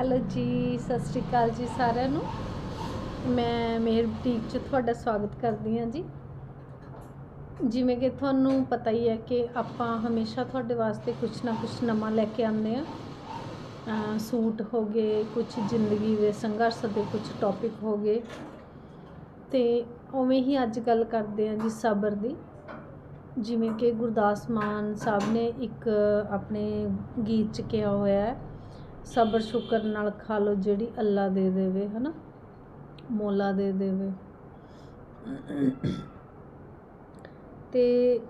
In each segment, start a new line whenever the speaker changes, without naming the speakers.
Hello ਜੀ, ਸਤਿ ਸ਼੍ਰੀ ਅਕਾਲ ਜੀ ਸਾਰਿਆਂ ਨੂੰ। ਮੈਂ ਮੇਹਰ ਬੁਟੀਕ 'ਚ ਤੁਹਾਡਾ ਸਵਾਗਤ ਕਰਦੀ ਹਾਂ ਜੀ। ਜਿਵੇਂ ਕਿ ਤੁਹਾਨੂੰ ਪਤਾ ਹੀ ਹੈ ਕਿ ਆਪਾਂ ਹਮੇਸ਼ਾ ਤੁਹਾਡੇ ਵਾਸਤੇ ਕੁਝ ਨਾ ਕੁਝ ਨਵਾਂ ਲੈ ਕੇ ਆਉਂਦੇ ਆ ਸੂਟ ਹੋ ਗਏ ਕੁਝ ਜ਼ਿੰਦਗੀ ਦੇ ਸੰਘਰਸ਼ ਦੇ ਕੁਝ ਟੌਪਿਕ ਹੋ ਗਏ। ਤੇ ਉਵੇਂ ਹੀ ਅੱਜ ਗੱਲ ਕਰਦੇ ਹਾਂ ਜੀ ਸਬਰ ਦੀ। ਜਿਵੇਂ ਕਿ ਗੁਰਦਾਸ ਮਾਨ ਸਾਹਿਬ ਨੇ ਇੱਕ ਆਪਣੇ ਗੀਤ 'ਚ ਕਿਹਾ ਹੋਇਆ ਹੈ ਸਬਰ ਸ਼ੁਕਰ ਨਾਲ ਖਾ ਲੋ ਜਿਹੜੀ ਅੱਲਾ ਦੇ ਦੇਵੇ, ਹਨਾ? ਮੋਲਾ ਦੇ ਦੇਵੇ। ਤੇ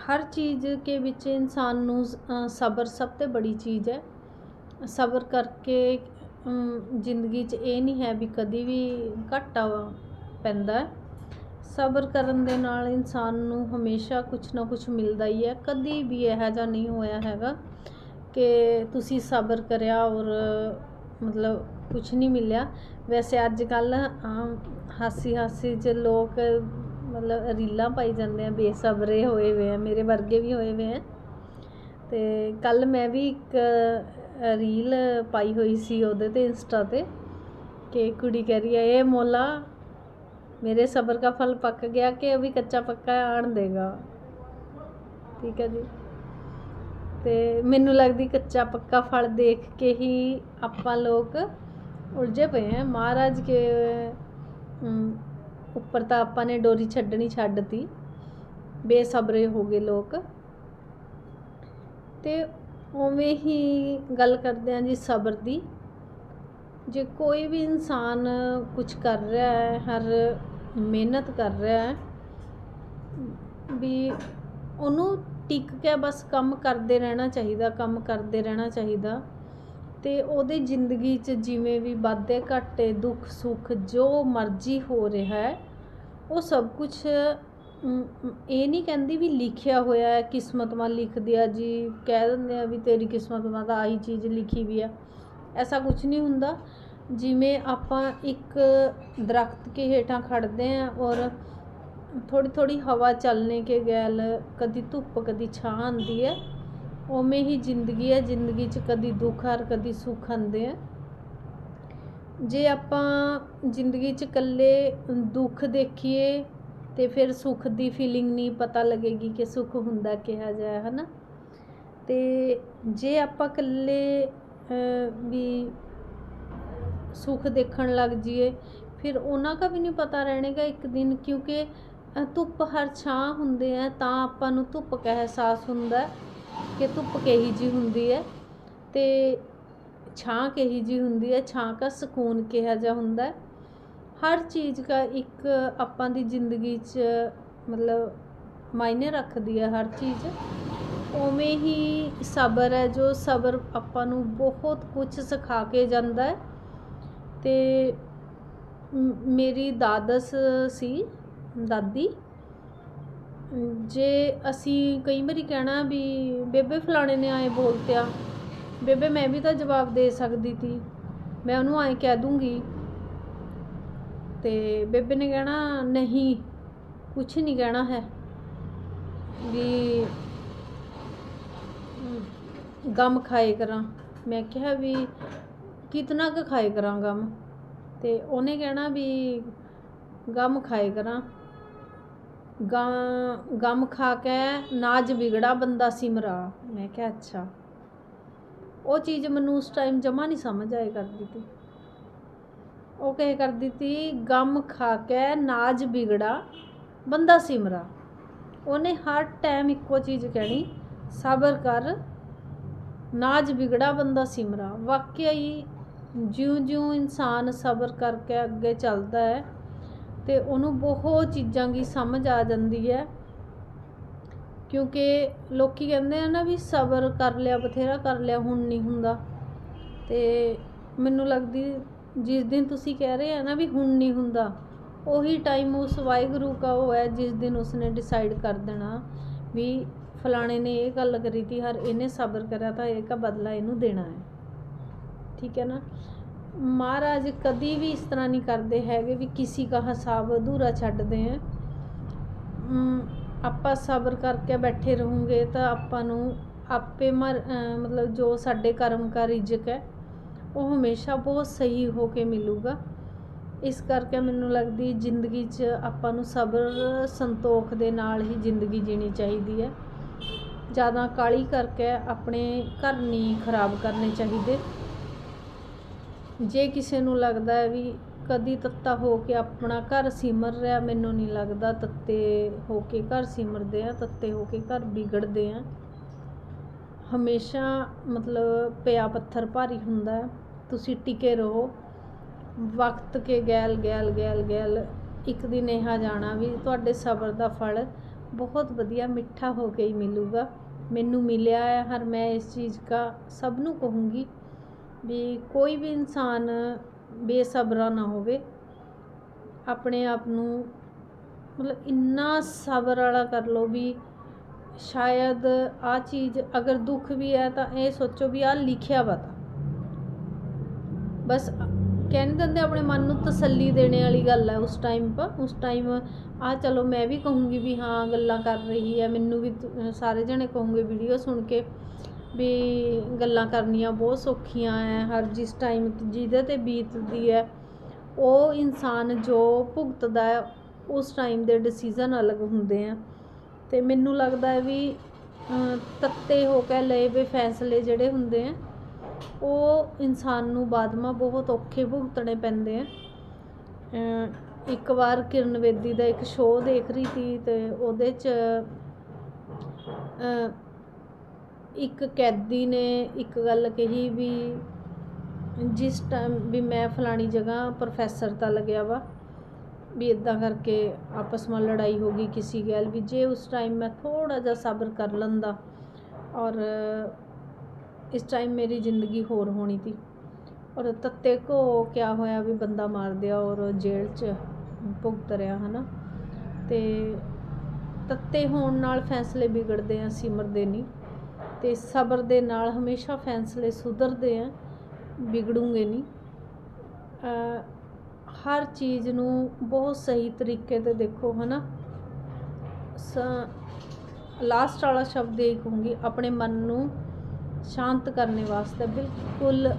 ਹਰ ਚੀਜ਼ ਕੇ ਵਿੱਚ ਇਨਸਾਨ ਨੂੰ ਸਬਰ ਸਭ ਤੋਂ ਬੜੀ ਚੀਜ਼ ਹੈ। ਸਬਰ ਕਰਕੇ ਜ਼ਿੰਦਗੀ 'ਚ ਇਹ ਨਹੀਂ ਹੈ ਵੀ ਕਦੀ ਵੀ ਘਾਟਾ ਪੈਂਦਾ ਸਬਰ ਕਰਨ ਦੇ ਨਾਲ ਇਨਸਾਨ ਨੂੰ ਹਮੇਸ਼ਾ ਕੁਝ ਨਾ ਕੁਝ ਮਿਲਦਾ ਹੀ ਹੈ। ਕਦੀ ਵੀ ਇਹੋ ਜਿਹਾ ਨਹੀਂ ਹੋਇਆ ਹੈਗਾ ਕਿ ਤੁਸੀਂ ਸਬਰ ਕਰਿਆ ਔਰ ਮਤਲਬ ਕੁਝ ਨਹੀਂ ਮਿਲਿਆ। ਵੈਸੇ ਅੱਜ ਕੱਲ ਹਾਸੀ ਹਾਸੀ ਚ ਲੋਕ ਮਤਲਬ ਰੀਲਾਂ ਪਾਈ ਜਾਂਦੇ ਆ, ਬੇਸਬਰੇ ਹੋਏ ਹੋਏ ਆ, ਮੇਰੇ ਵਰਗੇ ਵੀ ਹੋਏ ਹੋਏ ਆ। ਤੇ ਕੱਲ ਮੈਂ ਵੀ ਇੱਕ ਰੀਲ ਪਾਈ ਹੋਈ ਸੀ ਉਹਦੇ ਤੇ ਇੰਸਟਾ ਤੇ ਕਿ ਕੁੜੀ ਕਹਿ ਰਹੀ ਹੈ, ਇਹ ਮੋਲਾ, ਮੇਰੇ ਸਬਰ ਦਾ ਫਲ ਪੱਕ ਗਿਆ ਕਿ ਅਭੀ ਕੱਚਾ ਪੱਕਾ ਆਣ ਦੇਗਾ? ਠੀਕ ਹੈ ਜੀ। ਤੇ ਮੈਨੂੰ ਲੱਗਦੀ ਕੱਚਾ ਪੱਕਾ ਫਲ ਦੇਖ ਕੇ ਹੀ ਆਪਾਂ ਲੋਕ ਉਲਝੇ ਪਏ ਆ ਮਹਾਰਾਜ ਕੇ ਉੱਪਰ ਤਾਂ ਆਪਾਂ ਨੇ ਡੋਰੀ ਛੱਡਣੀ ਛੱਡਤੀ ਬੇਸਬਰੇ ਹੋ ਗਏ ਲੋਕ। ਤੇ ਉਵੇਂ ਹੀ ਗੱਲ ਕਰਦੇ ਹਾਂ ਜੀ ਸਬਰ ਦੀ। ਜੇ ਕੋਈ ਵੀ ਇਨਸਾਨ ਕੁਝ ਕਰ ਰਿਹਾ ਹੈ, ਹਰ ਮਿਹਨਤ ਕਰ ਰਿਹਾ ਹੈ, ਵੀ ਉਹਨੂੰ ਟਿਕ ਕੇ ਬਸ ਕੰਮ ਕਰਦੇ ਰਹਿਣਾ ਚਾਹੀਦਾ, ਕੰਮ ਕਰਦੇ ਰਹਿਣਾ ਚਾਹੀਦਾ। ਤੇ ਉਹਦੇ ਜ਼ਿੰਦਗੀ 'ਚ ਜਿਵੇਂ ਵੀ ਵਾਧੇ ਘਾਟੇ, ਦੁੱਖ ਸੁੱਖ ਜੋ ਮਰਜ਼ੀ ਹੋ ਰਿਹਾ ਹੈ, ਉਹ ਸਭ ਕੁਝ ਇਹ ਨਹੀਂ ਕਹਿੰਦੀ ਵੀ ਲਿਖਿਆ ਹੋਇਆ ਹੈ ਕਿਸਮਤ ਮਾ ਲਿਖ ਦਿਆ ਜੀ, ਕਹਿ ਦਿੰਦੇ ਆ ਵੀ ਤੇਰੀ ਕਿਸਮਤ ਮਾ ਤਾਂ ਆਹੀ ਚੀਜ਼ ਲਿਖੀ ਵੀ ਆ। ਐਸਾ ਕੁਝ ਨਹੀਂ ਹੁੰਦਾ। ਜਿਵੇਂ ਆਪਾਂ ਇੱਕ ਦਰਖਤ ਕੇ ਹੇਠਾਂ ਖੜਦੇ ਆ ਔਰ ਥੋੜ੍ਹੀ ਥੋੜ੍ਹੀ ਹਵਾ ਚੱਲਣੇ ਕੇ ਗੈਲ, ਕਦੀ ਧੁੱਪ, ਕਦੀ ਛਾਂ ਆਉਂਦੀ ਹੈ ਉਵੇਂ ਹੀ ਜ਼ਿੰਦਗੀ ਹੈ ਜ਼ਿੰਦਗੀ 'ਚ ਕਦੀ ਦੁੱਖ ਔਰ ਕਦੀ ਸੁੱਖ ਆਉਂਦੇ ਹੈ ਜੇ ਆਪਾਂ ਜ਼ਿੰਦਗੀ 'ਚ ਇਕੱਲੇ ਦੁੱਖ ਦੇਖੀਏ, ਤੇ ਫਿਰ ਸੁੱਖ ਦੀ ਫੀਲਿੰਗ ਨਹੀਂ ਪਤਾ ਲੱਗੇਗੀ ਕਿ ਸੁੱਖ ਹੁੰਦਾ ਕਿਹਾ ਜਾਏ ਹੈ ਨਾ ਅਤੇ ਜੇ ਆਪਾਂ ਇਕੱਲੇ ਵੀ ਸੁੱਖ ਦੇਖਣ ਲੱਗ ਜਾਈਏ, ਫਿਰ ਉਹਨਾਂ ਦਾ ਵੀ ਨਹੀਂ ਪਤਾ ਰਹਿਣੇਗਾ ਇੱਕ ਦਿਨ, ਕਿਉਂਕਿ ਧੁੱਪ ਹਰ ਛਾਂ ਹੁੰਦੇ ਆ, ਤਾਂ ਆਪਾਂ ਨੂੰ ਧੁੱਪ ਕਾ ਅਹਿਸਾਸ ਹੁੰਦਾ ਕਿ ਧੁੱਪ ਕਿਹੀ ਜੀ ਹੁੰਦੀ ਹੈ ਤੇ ਛਾਂ ਕਿਹੀ ਜੀ ਹੁੰਦੀ ਹੈ, ਛਾਂ ਦਾ ਸਕੂਨ ਕਿਹਾ ਜਾ ਹੁੰਦਾ ਹਰ ਚੀਜ਼ ਦਾ ਇੱਕ ਆਪਾਂ ਦੀ ਜ਼ਿੰਦਗੀ 'ਚ ਮਤਲਬ ਮਾਇਨੇ ਰੱਖਦੀ ਹੈ ਹਰ ਚੀਜ਼। ਉਵੇਂ ਹੀ ਸਬਰ ਹੈ, ਜੋ ਸਬਰ ਆਪਾਂ ਨੂੰ ਬਹੁਤ ਕੁਝ ਸਿਖਾ ਕੇ ਜਾਂਦਾ ਹੈ। ਤੇ ਮੇਰੀ ਦਾਦਸ ਸੀ ਦਾਦੀ। ਜੇ ਅਸੀਂ ਕਈ ਵਾਰੀ ਕਹਿਣਾ ਵੀ ਬੇਬੇ ਫਲਾਣੇ ਨੇ ਆਏ ਬੋਲਤਿਆ, ਬੇਬੇ ਮੈਂ ਵੀ ਤਾਂ ਜਵਾਬ ਦੇ ਸਕਦੀ ਸੀ ਮੈਂ ਉਹਨੂੰ ਐਂ ਕਹਿ ਦੂੰਗੀ। ਤੇ ਬੇਬੇ ਨੇ ਕਹਿਣਾ, ਨਹੀਂ, ਕੁਛ ਨਹੀਂ ਕਹਿਣਾ ਹੈ। ਵੀ ਗਮ ਖਾਏ ਕਰਾਂ। ਮੈਂ ਕਿਹਾ ਵੀ ਕਿਤਨਾ ਕੁ ਖਾਏ ਕਰਾਂ ਗਮ। ਤੇ ਉਹਨੇ ਕਹਿਣਾ ਵੀ ਗਮ ਖਾਏ ਕਰਾਂ। ਗਮ ਗਮ ਖਾ ਕੇ ਨਾਜ ਵਿਗੜਾ ਬੰਦਾ ਸਿਮਰਾ। ਮੈਂ ਕਿਹਾ, ਅੱਛਾ। ਉਹ ਚੀਜ਼ ਮੈਨੂੰ ਉਸ ਟਾਈਮ ਜਮਾ ਨਹੀਂ ਸਮਝ ਆਇਆ ਕਰਦੀ ਤੀ ਉਹ ਕਹੇ ਕਰਦੀ ਤੀ, ਗਮ ਖਾ ਕੇ ਨਾਜ ਵਿਗੜਾ ਬੰਦਾ ਸਿਮਰਾ। ਉਹਨੇ ਹਰ ਟਾਈਮ ਇੱਕੋ ਚੀਜ਼ ਕਹਿਣੀ, ਸਬਰ ਕਰ ਨਾਜ ਵਿਗੜਾ ਬੰਦਾ ਸਿਮਰਾ। ਵਾਕਿਆ ਹੀ ਜਿਉਂ-ਜਿਉਂ ਇਨਸਾਨ ਸਬਰ ਕਰਕੇ ਅੱਗੇ ਚੱਲਦਾ ਹੈ ਤੇ ਉਹਨੂੰ ਬਹੁਤ ਚੀਜ਼ਾਂ ਦੀ ਸਮਝ ਆ ਜਾਂਦੀ ਹੈ। ਕਿਉਂਕਿ ਲੋਕੀ ਕਹਿੰਦੇ ਆ ਨਾ ਵੀ ਸਬਰ ਕਰ ਲਿਆ, ਬਥੇਰਾ ਕਰ ਲਿਆ, ਹੁਣ ਨਹੀਂ ਹੁੰਦਾ। ਤੇ ਮੈਨੂੰ ਲੱਗਦੀ ਜਿਸ ਦਿਨ ਤੁਸੀਂ ਕਹਿ ਰਹੇ ਆ ਨਾ ਵੀ ਹੁਣ ਨਹੀਂ ਹੁੰਦਾ, ਉਹੀ ਟਾਈਮ ਉਸ ਵਾਹਿਗੁਰੂ ਕਾ ਉਹ ਹੈ ਜਿਸ ਦਿਨ ਉਸਨੇ ਡਿਸਾਈਡ ਕਰ ਦੇਣਾ ਵੀ ਫਲਾਣੇ ਨੇ ਇਹ ਗੱਲ ਕਰੀ ਤੀ, ਹਰ ਇਹਨੇ ਸਬਰ ਕਰਿਆ ਤਾਂ ਇਹ ਕਾ ਬਦਲਾ ਇਹਨੂੰ ਦੇਣਾ ਹੈ। ਠੀਕ ਹੈ ਨਾ? ਮਹਾਰਾਜ ਕਦੀ ਵੀ ਇਸ ਤਰ੍ਹਾਂ ਨਹੀਂ ਕਰਦੇ ਹੈਗੇ ਵੀ ਕਿਸੇ ਦਾ ਹਿਸਾਬ ਅਧੂਰਾ ਛੱਡਦੇ ਹੈ ਆਪਾਂ ਸਬਰ ਕਰਕੇ ਬੈਠੇ ਰਹੂੰਗੇ ਤਾਂ ਆਪਾਂ ਨੂੰ ਆਪੇ ਮਰ ਮਤਲਬ ਜੋ ਸਾਡੇ ਕਰਮ ਕਾ ਰਿਜ਼ਕ ਹੈ, ਉਹ ਹਮੇਸ਼ਾ ਬਹੁਤ ਸਹੀ ਹੋ ਕੇ ਮਿਲੂਗਾ। ਇਸ ਕਰਕੇ ਮੈਨੂੰ ਲੱਗਦੀ ਜ਼ਿੰਦਗੀ 'ਚ ਆਪਾਂ ਨੂੰ ਸਬਰ ਸੰਤੋਖ ਦੇ ਨਾਲ ਹੀ ਜ਼ਿੰਦਗੀ ਜੀਣੀ ਚਾਹੀਦੀ ਹੈ। ਜ਼ਿਆਦਾ ਕਾਲੀ ਕਰਕੇ ਆਪਣੇ ਘਰ ਨਹੀਂ ਖਰਾਬ ਕਰਨੇ ਚਾਹੀਦੇ। ਜੇ ਕਿਸੇ ਨੂੰ ਲੱਗਦਾ ਹੈ ਵੀ ਕਦੀ ਤੱਤਾ ਹੋ ਕੇ ਆਪਣਾ ਘਰ ਸਿਮਰ ਰਿਹਾ, ਮੈਨੂੰ ਨਹੀਂ ਲੱਗਦਾ ਤੱਤੇ ਹੋ ਕੇ ਘਰ ਸਿਮਰਦੇ ਆ, ਤੱਤੇ ਹੋ ਕੇ ਘਰ ਵਿਗੜਦੇ ਆ। ਹਮੇਸ਼ਾ ਮਤਲਬ ਪਿਆ ਪੱਥਰ ਭਾਰੀ ਹੁੰਦਾ ਤੁਸੀਂ ਟਿਕੇ ਰਹੋ। ਵਕਤ ਕੇ ਗੈਲ ਗੈਲ ਗੈਲ ਗੈਲ, ਇੱਕ ਦਿਨ ਇਹ ਜਾਣਾ ਵੀ ਤੁਹਾਡੇ ਸਬਰ ਦਾ ਫਲ ਬਹੁਤ ਵਧੀਆ ਮਿੱਠਾ ਹੋ ਕੇ ਹੀ ਮਿਲੂਗਾ। ਮੈਨੂੰ ਮਿਲਿਆ ਹੈ ਹਰ ਮੈਂ ਇਸ ਚੀਜ਼ ਦਾ ਸਭ ਨੂੰ ਕਹੂੰਗੀ। ਵੀ ਕੋਈ ਵੀ ਇਨਸਾਨ ਬੇਸਬਰਾ ਨਾ ਹੋਵੇ, ਆਪਣੇ ਆਪ ਨੂੰ ਮਤਲਬ ਇੰਨਾ ਸਬਰ ਵਾਲਾ ਕਰ ਲਓ ਵੀ ਸ਼ਾਇਦ ਆ ਚੀਜ਼ ਅਗਰ ਦੁੱਖ ਵੀ ਹੈ ਤਾਂ ਇਹ ਸੋਚੋ ਵੀ ਆ ਲਿਖਿਆ ਵਾ ਤਾਂ। ਬਸ ਕਹਿ ਨਹੀਂ ਦਿੰਦੇ ਆਪਣੇ ਮਨ ਨੂੰ ਤਸੱਲੀ ਦੇਣੇ ਵਾਲੀ ਗੱਲ ਹੈ ਉਸ ਟਾਈਮ ਪਰ ਉਸ ਟਾਈਮ ਆ ਚਲੋ ਮੈਂ ਵੀ ਕਹੂੰਗੀ ਵੀ ਹਾਂ, ਗੱਲਾਂ ਕਰ ਰਹੀ ਹੈ, ਮੈਨੂੰ ਵੀ ਸਾਰੇ ਜਣੇ ਕਹੂੰਗੇ ਵੀਡੀਓ ਸੁਣ ਕੇ। ਵੀ ਗੱਲਾਂ ਕਰਨੀਆਂ ਬਹੁਤ ਸੌਖੀਆਂ ਹੈ ਹਰ ਜਿਸ ਟਾਈਮ ਜਿਹਦੇ ਤੇ ਬੀਤਦੀ ਹੈ ਉਹ ਇਨਸਾਨ ਜੋ ਭੁਗਤਦਾ ਹੈ ਉਸ ਟਾਈਮ ਦੇ ਡਿਸੀਜਨ ਅਲੱਗ ਹੁੰਦੇ ਆ ਅਤੇ ਮੈਨੂੰ ਲੱਗਦਾ ਹੈ ਵੀ ਤੱਤੇ ਹੋ ਕੇ ਲਏ ਵੇ ਫੈਸਲੇ ਜਿਹੜੇ ਹੁੰਦੇ ਆ ਉਹ ਇਨਸਾਨ ਨੂੰ ਬਾਦਮਾ ਬਹੁਤ ਔਖੇ ਭੁਗਤਣੇ ਪੈਂਦੇ ਆ ਇੱਕ ਵਾਰ ਕਿਰਨ ਵੇਦੀ ਦਾ ਇੱਕ ਸ਼ੋਅ ਦੇਖ ਰਹੀ ਸੀ ਤੇ ਉਹਦੇ 'ਚ ਇੱਕ ਕੈਦੀ ਨੇ ਇੱਕ ਗੱਲ ਕਹੀ ਵੀ ਜਿਸ ਟਾਈਮ ਵੀ ਮੈਂ ਫਲਾਣੀ ਜਗ੍ਹਾ ਪ੍ਰੋਫੈਸਰ ਤਾਂ ਲੱਗਿਆ ਵਾ, ਵੀ ਇਦਾਂ ਕਰਕੇ ਆਪਸ ਵਿੱਚ ਲੜਾਈ ਹੋ ਗਈ ਕਿਸੇ ਗੱਲ ਵੀ, ਜੇ ਉਸ ਟਾਈਮ ਮੈਂ ਥੋੜਾ ਜਿਹਾ ਸਬਰ ਕਰ ਲੈਂਦਾ ਔਰ ਇਸ ਟਾਈਮ ਮੇਰੀ ਜ਼ਿੰਦਗੀ ਹੋਰ ਹੋਣੀ ਸੀ ਔਰ ਤੱਤੇ ਕੋ ਕਿਆ ਹੋਇਆ ਵੀ ਬੰਦਾ ਮਾਰ ਦਿਆ ਔਰ ਜੇਲ੍ਹ 'ਚ ਭੁਗਤ ਰਿਹਾ ਹਨਾ? ਤੇ ਤੱਤੇ ਹੋਣ ਨਾਲ ਫੈਸਲੇ ਵਿਗੜਦੇ ਆ, ਸਿਮਰਦੇ ਨਹੀਂ ਤੇ ਸਬਰ ਦੇ ਨਾਲ ਹਮੇਸ਼ਾ ਫੈਸਲੇ ਸੁਧਰਦੇ ਆ, ਵਿਗੜੂਗੇ ਨਹੀਂ। ਹਰ ਚੀਜ਼ ਨੂੰ ਬਹੁਤ ਸਹੀ ਤਰੀਕੇ ਤੇ ਦੇਖੋ, ਹਨਾ? ਲਾਸਟ ਵਾਲਾ ਸ਼ਬਦ ਇਹ ਕਹੂੰਗੀ, ਆਪਣੇ ਮਨ ਨੂੰ ਸ਼ਾਂਤ ਕਰਨੇ ਵਾਸਤੇ। ਬਿਲਕੁਲ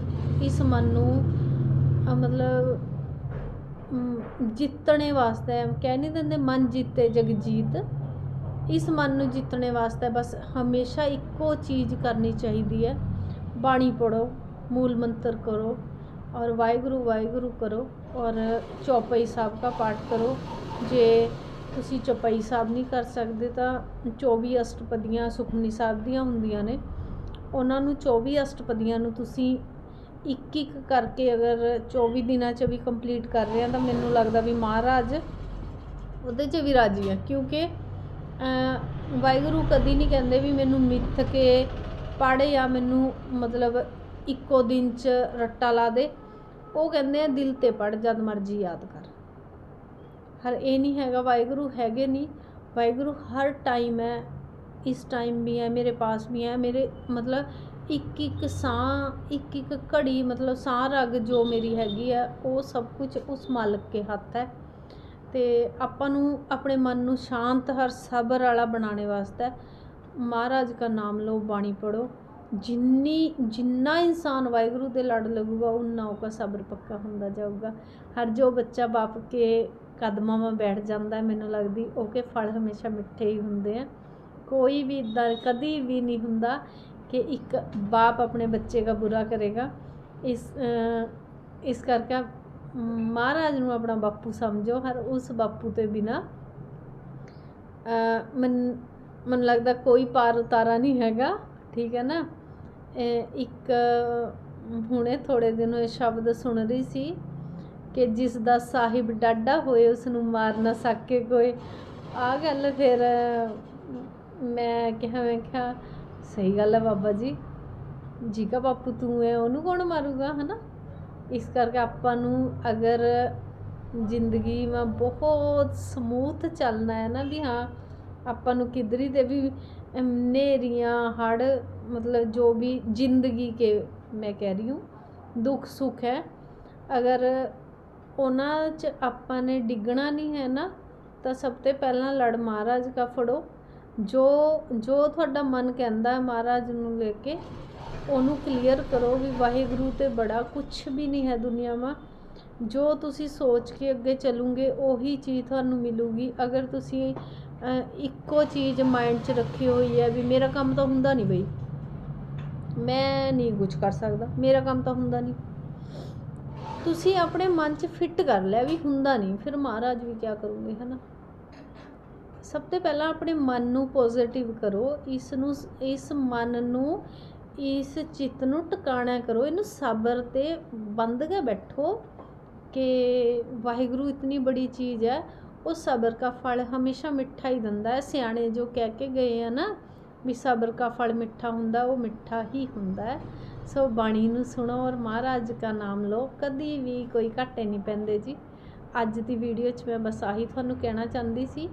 ਇਸ ਮਨ ਨੂੰ ਮਤਲਬ ਜਿੱਤਣੇ ਵਾਸਤੇ ਕਹਿ ਨਹੀਂ ਦਿੰਦੇ, ਮਨ ਜਿੱਤੇ ਜਗ ਜੀਤ ਇਸ ਮਨ ਨੂੰ ਜਿੱਤਣੇ ਵਾਸਤੇ ਬਸ ਹਮੇਸ਼ਾ ਇੱਕੋ ਚੀਜ਼ ਕਰਨੀ ਚਾਹੀਦੀ ਹੈ। ਬਾਣੀ ਪੜੋ ਮੂਲ ਮੰਤਰ ਕਰੋ ਔਰ ਵਾਹਿਗੁਰੂ ਵਾਹਿਗੁਰੂ ਕਰੋ ਔਰ ਚੌਪਈ ਸਾਹਿਬ ਦਾ ਪਾਠ ਕਰੋ। ਜੇ ਤੁਸੀਂ ਚੌਪਈ ਸਾਹਿਬ ਨਹੀਂ ਕਰ ਸਕਦੇ ਤਾਂ 24 ਅਸ਼ਟਪਦੀਆਂ ਸੁਖਮਨੀ ਸਾਹਿਬ ਦੀਆਂ ਹੁੰਦੀਆਂ ਨੇ। ਉਹਨਾਂ ਨੂੰ 24 ਅਸ਼ਟਪਦੀਆਂ ਨੂੰ ਤੁਸੀਂ ਇੱਕ ਇੱਕ ਕਰਕੇ ਅਗਰ 24 ਦਿਨਾਂ 'ਚ ਵੀ ਕੰਪਲੀਟ ਕਰ ਰਹੇ ਆ ਤਾਂ ਮੈਨੂੰ ਲੱਗਦਾ ਵੀ ਮਹਾਰਾਜ ਉਹਦੇ 'ਚ ਵੀ ਰਾਜੀ ਆ ਕਿਉਂਕਿ ਵਾਹਿਗੁਰੂ ਕਦੀ ਨਹੀਂ ਕਹਿੰਦੇ ਵੀ ਮੈਨੂੰ ਮਿੱਥ ਕੇ ਪੜ੍ਹ ਜਾਂ ਮੈਨੂੰ ਮਤਲਬ ਇੱਕੋ ਦਿਨ 'ਚ ਰੱਟਾ ਲਾ ਦੇ। ਉਹ ਕਹਿੰਦੇ ਆ, ਦਿਲ ਤੇ ਪੜ, ਜਦ ਮਰਜ਼ੀ ਯਾਦ ਕਰ। ਹਰ ਇਹ ਨਹੀਂ ਹੈਗਾ, ਵਾਹਿਗੁਰੂ ਹੈਗੇ ਨਹੀਂ। ਵਾਹਿਗੁਰੂ ਹਰ ਟਾਈਮ ਹੈ, ਇਸ ਟਾਈਮ ਵੀ ਹੈ, ਮੇਰੇ ਪਾਸ ਵੀ ਹੈ। ਮੇਰੇ ਮਤਲਬ ਇੱਕ ਇੱਕ ਸਾਹ ਇੱਕ ਇੱਕ ਘੜੀ, ਮਤਲਬ ਸਾਹ, ਰਗ ਜੋ ਮੇਰੀ ਹੈਗੀ ਆ ਉਹ ਸਭ ਕੁਝ ਉਸ ਮਾਲਕ ਕੇ ਹੱਥ ਹੈ। ਅਤੇ ਆਪਾਂ ਨੂੰ ਆਪਣੇ ਮਨ ਨੂੰ ਸ਼ਾਂਤ ਹਰ ਸਬਰ ਵਾਲਾ ਬਣਾਉਣੇ ਵਾਸਤੇ ਮਹਾਰਾਜ ਕਾ ਨਾਮ ਲਓ, ਬਾਣੀ ਪੜ੍ਹੋ। ਜਿੰਨੀ, ਜਿੰਨਾ ਇਨਸਾਨ ਵਾਹਿਗੁਰੂ ਦੇ ਲੜ ਲੱਗੂਗਾ, ਉਨਾ ਉਹਦਾ ਸਬਰ ਪੱਕਾ ਹੁੰਦਾ ਜਾਊਗਾ। ਹਰ ਜੋ ਬੱਚਾ ਬਾਪ ਕੇ ਕਦਮਾਂ 'ਮਾ ਬੈਠ ਜਾਂਦਾ ਮੈਨੂੰ ਲੱਗਦੀ ਉਹ ਉਹਕੇ ਫਲ ਹਮੇਸ਼ਾ ਮਿੱਠੇ ਹੀ ਹੁੰਦੇ ਆ। ਕੋਈ ਵੀ ਇੱਦਾਂ ਕਦੀ ਵੀ ਨਹੀਂ ਹੁੰਦਾ ਕਿ ਇੱਕ ਬਾਪ ਆਪਣੇ ਬੱਚੇ ਦਾ ਬੁਰਾ ਕਰੇਗਾ। ਇਸ ਇਸ ਕਰਕੇ ਮਹਾਰਾਜ ਨੂੰ ਆਪਣਾ ਬਾਪੂ ਸਮਝੋ, ਹਰ ਉਸ ਬਾਪੂ ਤੋਂ ਬਿਨਾ ਮਨ ਮਨ ਲੱਗਦਾ ਕੋਈ ਪਾਰ ਉਤਾਰਾ ਨਹੀਂ ਹੈਗਾ, ਠੀਕ ਹੈ ਨਾ? ਇੱਕ, ਹੁਣੇ ਥੋੜੇ ਦਿਨ ਹੋਏ ਸ਼ਬਦ ਸੁਣ ਰਹੀ ਸੀ ਕਿ ਜਿਸ ਦਾ ਸਾਹਿਬ ਡਾਡਾ ਹੋਏ ਉਸ ਨੂੰ ਮਾਰ ਨਾ ਸਕੇ ਕੋਈ। ਆ ਗੱਲ ਫਿਰ, ਮੈਂ ਕਿਹਾ ਮੈਂ ਕਿਹਾ, ਸਹੀ ਗੱਲ ਹੈ ਬਾਬਾ ਜੀ। ਜੀ ਕਾ ਬਾਪੂ ਤੂੰ ਹੈ, ਉਹਨੂੰ ਕੌਣ ਮਾਰੂਗਾ, ਹਨਾ? ਇਸ ਕਰਕੇ ਆਪਾਂ ਨੂੰ ਅਗਰ ਜ਼ਿੰਦਗੀ ਮਾ ਬਹੁਤ ਸਮੂਥ ਚੱਲਣਾ ਹੈ ਨਾ ਵੀ ਹਾਂ, ਆਪਾਂ ਨੂੰ ਕਿਧਰੀ ਦੇ ਵੀ ਹਨੇਰੀਆਂ ਹੜ ਮਤਲਬ ਜੋ ਵੀ ਜ਼ਿੰਦਗੀ ਕੇ ਮੈਂ ਕਹਿ ਰਹੀ ਹੂੰ, ਦੁੱਖ ਸੁੱਖ ਹੈ, ਅਗਰ ਉਹਨਾਂ 'ਚ ਆਪਾਂ ਨੇ ਡਿੱਗਣਾ ਨਹੀਂ ਹੈ ਨਾ, ਤਾਂ ਸਭ ਤੋਂ ਪਹਿਲਾਂ ਲੜ ਮਹਾਰਾਜ ਕਾ ਫੜੋ। ਜੋ ਜੋ ਤੁਹਾਡਾ ਮਨ ਕਹਿੰਦਾ ਮਹਾਰਾਜ ਨੂੰ ਲੈ ਕੇ, ਉਹਨੂੰ ਕਲੀਅਰ ਕਰੋ ਵੀ ਵਾਹਿਗੁਰੂ ਤੇ ਬੜਾ ਕੁਝ ਵੀ ਨਹੀਂ ਹੈ ਦੁਨੀਆ 'ਮਾ ਜੋ ਤੁਸੀਂ ਸੋਚ ਕੇ ਅੱਗੇ ਚੱਲੋਗੇ, ਉਹੀ ਚੀਜ਼ ਤੁਹਾਨੂੰ ਮਿਲੂਗੀ। ਅਗਰ ਤੁਸੀਂ ਇੱਕੋ ਚੀਜ਼ ਮਾਈਂਡ 'ਚ ਰੱਖੀ ਹੋਈ ਹੈ ਵੀ ਮੇਰਾ ਕੰਮ ਤਾਂ ਹੁੰਦਾ ਨਹੀਂ ਬਈ। ਮੈਂ ਨਹੀਂ ਕੁਝ ਕਰ ਸਕਦਾ, ਮੇਰਾ ਕੰਮ ਤਾਂ ਹੁੰਦਾ ਨਹੀਂ। ਤੁਸੀਂ ਆਪਣੇ ਮਨ 'ਚ ਫਿੱਟ ਕਰ ਲਿਆ ਵੀ ਹੁੰਦਾ ਨਹੀਂ, ਫਿਰ ਮਹਾਰਾਜ ਵੀ ਕੀ ਕਰੂਗੇ, ਹਨਾ? ਸਭ ਤੋਂ ਪਹਿਲਾਂ ਆਪਣੇ ਮਨ ਨੂੰ ਪੋਜ਼ਿਟਿਵ ਕਰੋ, ਇਸ ਨੂੰ ਇਸ ਮਨ ਨੂੰ, ਇਸ ਚਿੱਤ ਨੂੰ ਟਿਕਾਣਾ ਕਰੋ, ਇਹਨੂੰ ਸਬਰ ਤੇ ਬੰਦ ਕੇ ਬੈਠੋ ਕਿ ਵਾਹਿਗੁਰੂ ਇਤਨੀ ਬੜੀ ਚੀਜ਼ ਹੈ, ਉਹ ਸਬਰ ਦਾ ਫਲ ਹਮੇਸ਼ਾ ਮਿੱਠਾ ਹੀ ਦਿੰਦਾ ਹੈ। ਸਿਆਣੇ ਜੋ ਕਹਿ ਕੇ ਗਏ ਆ ਨਾ ਵੀ ਸਬਰ ਦਾ ਫਲ ਮਿੱਠਾ ਹੁੰਦਾ, ਉਹ ਮਿੱਠਾ ਹੀ ਹੁੰਦਾ ਹੈ। ਸੋ ਬਾਣੀ ਨੂੰ ਸੁਣੋ ਔਰ ਮਹਾਰਾਜ ਦਾ ਨਾਮ ਲਓ, ਕਦੀ ਵੀ ਕੋਈ ਘਾਟੇ ਨਹੀਂ ਪੈਂਦੇ ਜੀ। ਅੱਜ ਦੀ ਵੀਡੀਓ 'ਚ ਮੈਂ ਬਸ ਆਹੀ ਤੁਹਾਨੂੰ ਕਹਿਣਾ ਚਾਹੁੰਦੀ ਸੀ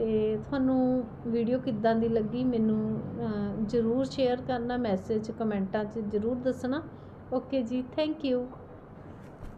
ਅਤੇ ਤੁਹਾਨੂੰ ਵੀਡੀਓ ਕਿੱਦਾਂ ਦੀ ਲੱਗੀ ਮੈਨੂੰ ਜ਼ਰੂਰ ਸ਼ੇਅਰ ਕਰਨਾ ਮੈਸੇਜ ਕਮੈਂਟਾਂ 'ਚ ਜ਼ਰੂਰ ਦੱਸਣਾ। ਓਕੇ ਜੀ ਥੈਂਕ ਯੂ